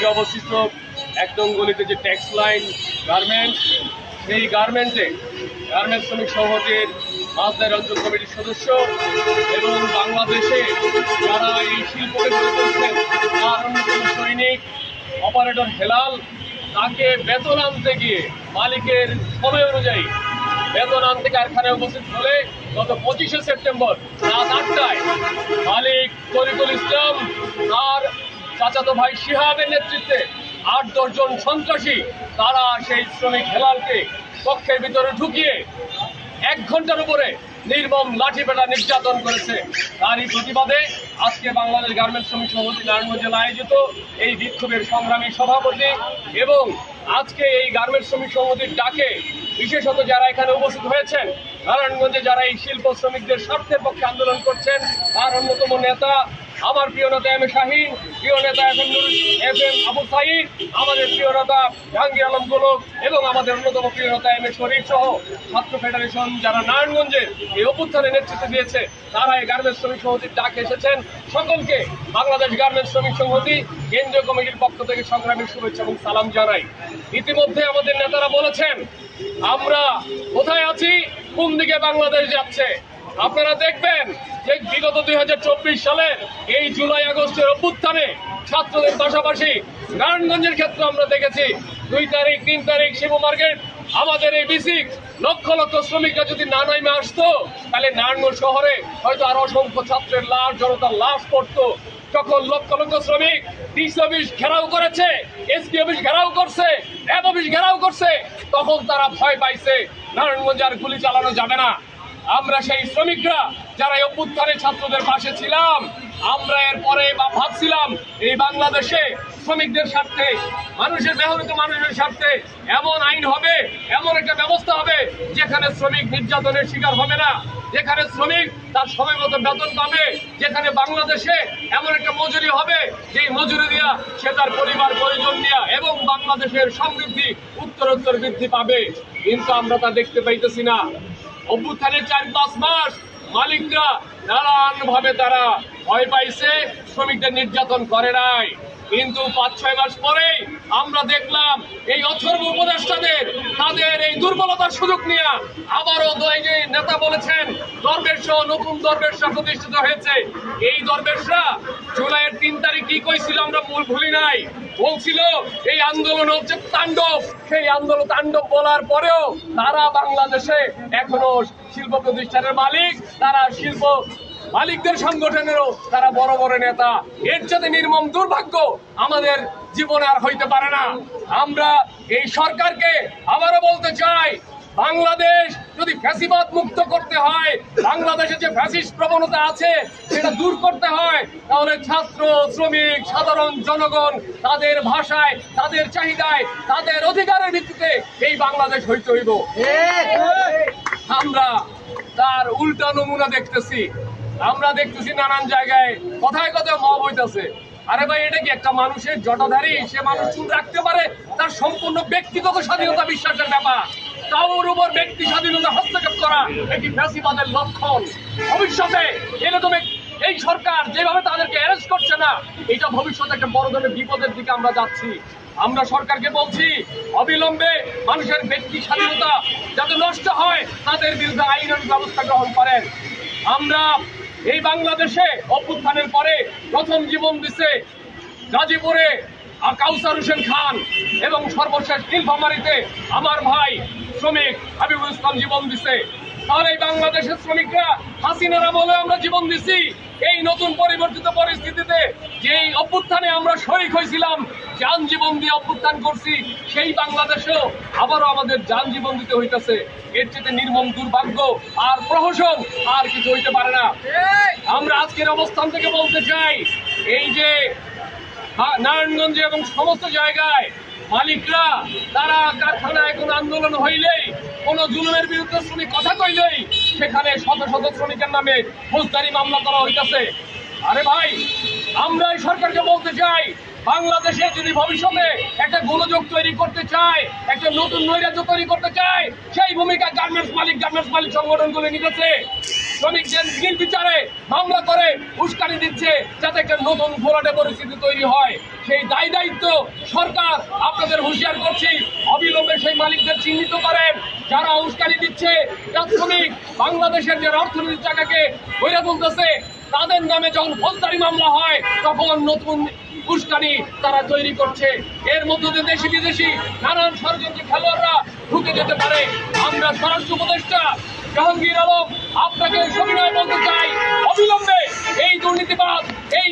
থেকে অবশিষ্ট একদম গলিতে যে ট্যাক্স লাইন গার্মেন্ট সেই গার্মেন্টে গার্মেন্টস শ্রমিক সংহতির মাছদার অঞ্চল কমিটির সদস্য এবং বাংলাদেশে যারা এই শিল্পকে গড়ে তুলছেন তার অন্যতম সৈনিক অপারেটর হেলাল, তাকে বেতন আনতে গিয়ে মালিকের সময় অনুযায়ী বেতন আনতে কারখানায় উপস্থিত হলে গত পঁচিশে সেপ্টেম্বর রাত আটটায় মালিক তরিকুল ইসলাম তার চাচাতো ভাই শিহাবের নেতৃত্বে আট দশজন সন্ত্রাসী, তারা সেই শ্রমিক হেলালকে কক্ষের ভিতরে ঢুকিয়ে এক ঘণ্টার উপরে নির্মম লাঠি পেটা নির্যাতন করেছে। তারই প্রতিবাদে আজকে বাংলাদেশ গার্মেন্টস শ্রমিক সমিতি নারায়ণগঞ্জ জেলা আয়োজিত এই বিক্ষোভের সংগ্রামী সভাপতি এবং আজকে এই গার্মেন্টস শ্রমিক সমিতির ডাকে বিশেষত যারা এখানে উপস্থিত হয়েছেন, নারায়ণগঞ্জে যারা এই শিল্প শ্রমিকদের স্বার্থের পক্ষে আন্দোলন করছেন, তার অন্যতম নেতা আমার প্রিয় নেতা এম এ শাহিন প্রিয় নেতা F M F M Abu Sayeed আমাদের প্রিয় নেতা জাহাঙ্গীর আলম গোলক এবং আমাদের অন্যতম প্রিয় নেতা এম এ শরীফ সহ ছাত্র ফেডারেশন যারা নারায়ণগঞ্জে এই অভ্যুত্থানে নেতৃত্ব দিয়েছে, তারা এই গার্মেন্টস শ্রমিক সমিতির ডাক এসেছেন। সকলকে বাংলাদেশ গার্মেন্টস শ্রমিক সমিতি কেন্দ্রীয় কমিটির পক্ষ থেকে সংগ্রামের শুভেচ্ছা এবং সালাম জানাই। ইতিমধ্যে আমাদের নেতারা বলেছেন, আমরা কোথায় আছি? কোন দিকে বাংলাদেশ যাচ্ছে? আপনারা দেখবেন যে বিগত দুই সালের এই জুলাই আগস্টের অভ্যুত্থানে ছাত্রদের পাশাপাশি নারায়ণগঞ্জের ক্ষেত্রে আমরা দেখেছি দুই তারিখ, তিন তারিখ শিবু মার্কেট, আমাদের এই বিসিক লক্ষ লক্ষ শ্রমিকরা যদি না নামে আসতো, তাহলে নারায়ণগঞ্জ শহরে হয়তো আরও অসংখ্য ছাত্রের লাশ, জনতার লাশ পড়তো। যখন লক্ষ লক্ষ শ্রমিক ডিসি অফিস ঘেরাও করেছে, এসপি অফিস ঘেরাও করছে র্যাব অফিস ঘেরাও করছে, তখন তারা ভয় পাইছে, নারায়ণগঞ্জে আর গুলি চালানো যাবে না। আমরা সেই শ্রমিকরা যারা এই অভ্যুত্থানে ছাত্রদের পাশে ছিলাম, আমরা এরপরে বা ভাবছিলাম এই বাংলাদেশে শ্রমিকদের স্বার্থে, মানুষের মেহনত মানুষের স্বার্থে এমন আইন হবে, এমন একটা ব্যবস্থা হবে যেখানে শ্রমিক নির্যাতনের শিকার হবে না, যেখানে শ্রমিক তার সময় মতো বেতন পাবে, যেখানে বাংলাদেশে এমন একটা মজুরি হবে যেই মজুরি দিয়া সে তার পরিবার, পরিজন নিয়ে এবং বাংলাদেশের সমৃদ্ধি, উত্তরোত্তর বৃদ্ধি পাবে। কিন্তু আমরা তা দেখতে পাইতেছি না। অভ্যুত্থানের চার দশ মাস মালিকরা নানান ভাবে তারা ভয় পাইছে, শ্রমিকদের নির্যাতন করে নাই। কিন্তু পাঁচ ছয় মাস পরেই আমরা দেখলাম এই অথর্ব উপদেষ্টাদের তাদের এই দুর্বলতার সুযোগ নিয়ে আবারও যে নেতা বলেছেন দরবেশ নতুন দরবেশরা প্রতিষ্ঠিত হয়েছে। এই দরবেশরা জুলাইয়ের তিন তারিখ কি কইছিল আমরা মূল ভুলি নাই। বলছিল, এই আন্দোলন হচ্ছে তাণ্ডব। সেই আন্দোলন তাণ্ডব বলার পরেও তারা বাংলাদেশে এখনও শিল্প প্রতিষ্ঠানের মালিক, তারা শিল্প মালিকদের সংগঠনেরও তারা বড় বড় নেতা। এর সাথে নির্মম দুর্ভাগ্য আমাদের জীবনে আর হইতে পারে না। আমরা এই সরকারকে আবারও বলতে চাই বাংলাদেশ যদি ফ্যাসিবাদ মুক্ত করতে হয় বাংলাদেশে যে ফ্যাসিস্ট প্রবণতা আছে সেটা দূর করতে হয় তাহলে ছাত্র শ্রমিক সাধারণ জনগণ তাদের ভাষায় তাদের চাহিদায় তাদের অধিকারের ভিত্তিতে এই বাংলাদেশ হইতে হইব। আমরা তার উল্টা নমুনা দেখতেছি। আমরা দেখতেছি নানান জায়গায়, কথায় কথায় মব হইতাছে। আরে ভাই, এটা কি একটা মানুষের জটাধারী? সে মানুষ চুল রাখতে পারে, তার সম্পূর্ণ ব্যক্তিগত স্বাধীনতা বিশ্বাসের ব্যাপার। কারোর উপর ব্যক্তি স্বাধীনতা হস্তক্ষেপ করা, এটি ফ্যাসিবাদের লক্ষণ। ভবিষ্যতে এরকম এই সরকার যেভাবে তাদেরকে অ্যারেস্ট করছে না, এটা ভবিষ্যতে একটা বড় ধরনের বিপদের দিকে আমরা যাচ্ছি। আমরা সরকারকে বলছি, অবিলম্বে মানুষের ব্যক্তি স্বাধীনতা যাতে নষ্ট হয়, তাদের বিরুদ্ধে আইনের ব্যবস্থা গ্রহণ করেন। আমরা এই বাংলাদেশে অভ্যুত্থানের পরে প্রথম জীবন দিছে গাজীপুরে কাউসার হোসেন খান এবং সর্বশেষ নীলফামারীতে আমার ভাই শ্রমিক হাবিবুল ইসলাম জীবন দিছে। তাহলে এই বাংলাদেশের শ্রমিকরা হাসিনারা বলে আমরা জীবন দিছি। এই নতুন পরিবর্তিত পরিস্থিতিতে যেই অভ্যুত্থানে আমরা শরিক হয়েছিলাম, যান জীবন দিয়ে অভ্যুত্থান করছি, সেই বাংলাদেশেও আবারও আমাদের যান জীবন দিতে হইতেছে। এর চেয়ে নির্মম দুর্ভাগ্য আর প্রহসন আর কিছু হইতে পারে না। আমরা আজকের অবস্থান থেকে বলতে চাই, এই যে নারায়ণগঞ্জে এবং সমস্ত জায়গায় মালিকরা, তারা কারখানায় কোনো আন্দোলন হইলেই, কোনো জুলুমের বিরুদ্ধে শ্রমিক কথা কইলেই, সেখানে শত শত শ্রমিকের নামে ফৌজদারি মামলা করা হইতাছে। আরে ভাই আমরা এই সরকারকে বলতে চাই, বাংলাদেশে যদি ভবিষ্যতে একটা গোলযোগ তৈরি করতে চায়, একটা নতুন নৈরাজ্য তৈরি করতে চায়, সেই ভূমিকা গার্মেন্টস মালিক গার্মেন্টস মালিক সংগঠনগুলো নিতেছে। শ্রমিকদের বিল বিচারে মামলা করে উস্কানি দিচ্ছে, যাতে একটা নতুন ঘোরাটে পরিস্থিতি তৈরি হয়। সেই দায় দায়িত্ব সরকার আপনাদের হুঁশিয়ার করছি। অবিলম্বে সেই মালিকদের চিহ্নিত করেন। যারা উস্কানি দিচ্ছে, তাৎক্ষণিক বাংলাদেশের যারা অর্থনীতির চাকাকে বইরে তুলতেছে, তাদের নামে যখন ফৌজদারি মামলা হয়, তখন নতুন উস্কানি তারা তৈরি করছে। এর মধ্যে দিয়ে দেশি বিদেশি নানান ষড়যন্ত্র খেলোয়াড়রা ঢুকে যেতে পারে। আমরা স্বরাষ্ট্র উপদেষ্টা জাহাঙ্গীর আলম আপনাকে সবিনয় বলতে চাই। অবিলম্বে এই দুর্নীতিবাদ, এই